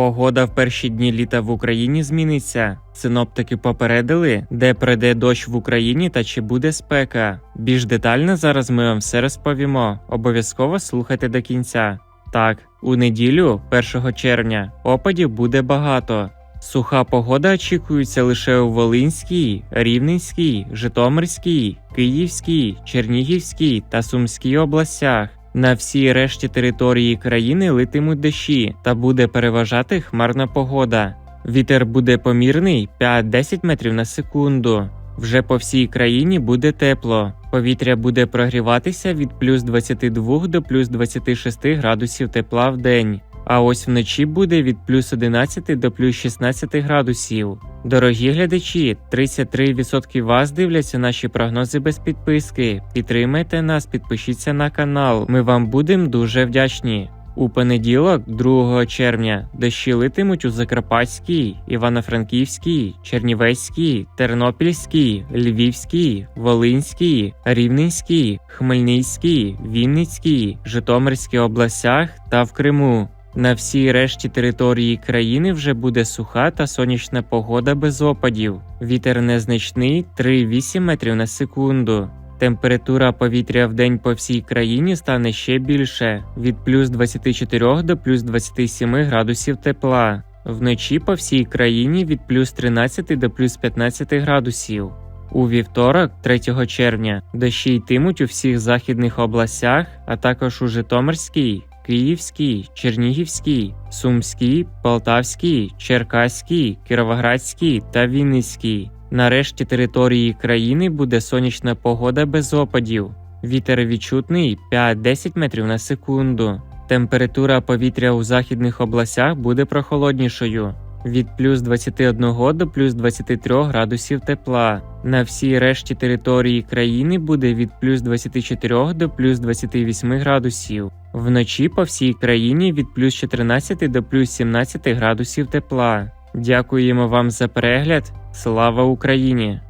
Погода в перші дні літа в Україні зміниться. Синоптики попередили, де пройде дощ в Україні та чи буде спека. Більш детально зараз ми вам все розповімо. Обов'язково слухайте до кінця. Так, у неділю, 1 червня, опадів буде багато. Суха погода очікується лише у Волинській, Рівненській, Житомирській, Київській, Чернігівській та Сумській областях. На всій решті території країни литимуть дощі та буде переважати хмарна погода. Вітер буде помірний 5-10 метрів на секунду. Вже по всій країні буде тепло. Повітря буде прогріватися від плюс 22 до плюс 26 градусів тепла в день. А ось вночі буде від плюс 11 до плюс 16 градусів. Дорогі глядачі, 33% вас дивляться наші прогнози без підписки. Підтримайте нас, підпишіться на канал. Ми вам будемо дуже вдячні. У понеділок, 2 червня, дощі литимуть у Закарпатській, Івано-Франківській, Чернівецькій, Тернопільській, Львівській, Волинській, Рівненській, Хмельницькій, Вінницькій, Житомирській областях та в Криму. На всій решті території країни вже буде суха та сонячна погода без опадів. Вітер незначний 3,8 метрів на секунду. Температура повітря в день по всій країні стане ще більше від плюс 24 до плюс 27 градусів тепла. Вночі по всій країні від плюс 13 до плюс 15 градусів. У вівторок, 3 червня, дощі йтимуть у всіх західних областях, а також у Житомирській, Київській, Чернігівській, Сумській, Полтавській, Черкаській, Кіровоградській та Вінницькій. Нарешті території країни буде сонячна погода без опадів. Вітер відчутний 5-10 метрів на секунду. Температура повітря у західних областях буде прохолоднішою від плюс 21 до плюс 23 градусів тепла. На всій решті території країни буде від плюс 24 до плюс 28 градусів. Вночі по всій країні від плюс 14 до плюс 17 градусів тепла. Дякуємо вам за перегляд. Слава Україні!